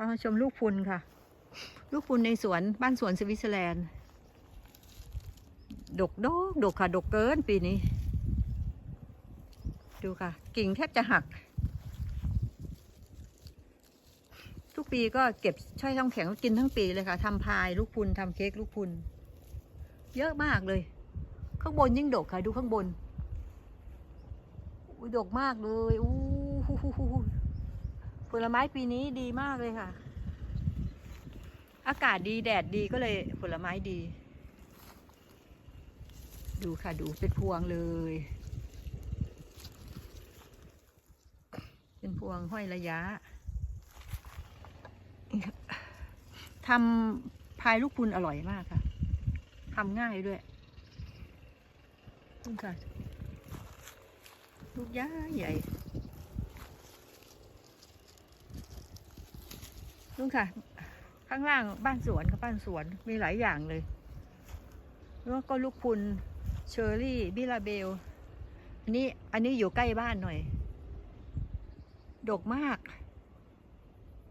พามาชมลูกพุนค่ะ ลูกพุนในสวนบ้านสวนสวิตเซอร์แลนด์ ดกดกดกค่ะ ดกเกินปีนี้ ดูค่ะ กิ่งแทบจะหัก ทุกปีก็เก็บช่อยทองแข็งกินทั้งปีเลยค่ะทำพายลูกพุนทำเค้กลูกพุน เยอะมากเลย ข้างบนยิ่งดกค่ะ ดูข้างบนอุ้ยดกมากเลยอู้หูหูหู ผลไม้ปีนี้ดีมากเลยค่ะ อากาศดีแดดดีก็เลยผลไม้ดี ดูค่ะดูเป็นพวงเลย เป็นพวงห้อยระยะทำพายลูกพุนอร่อยมากค่ะทำง่ายด้วยนี่ค่ะลูกย้าใหญ่ นค่ะ ข้างล่างบ้านสวนค่ะบ้านสวนมีหลายอย่างเลยแล้วก็ลูกพุนเชอร์รี่บิลาเบล อันนี้อันนี้อยู่ใกล้บ้านหน่อย ดกมาก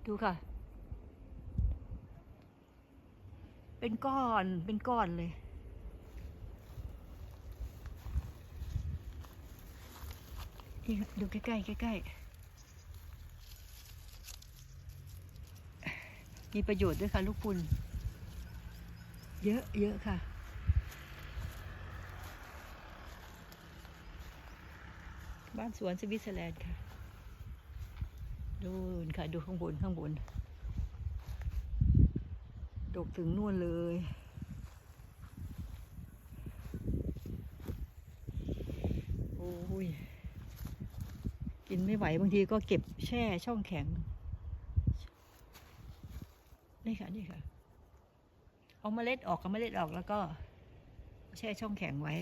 ดูค่ะ เป็นก้อนเป็นก้อนเลยนี่ค่ะดูใกล้ๆใกล้ๆ มีประโยชน์ด้วยค่ะ ลูกพุนเยอะเยอะค่ะ บ้านสวนสวิตเซอร์แลนด์ค่ะ ดูนค่ะ ดูข้างบนข้างบน ดกถึงนู่นเลยโอ้ยกินไม่ไหวบางทีก็เก็บแช่ช่องแข็ง นี่ค่ะนี่ค่ะ เอาเมล็ดออกกับเมล็ดออกแล้วก็แช่ช่องแข็งไว้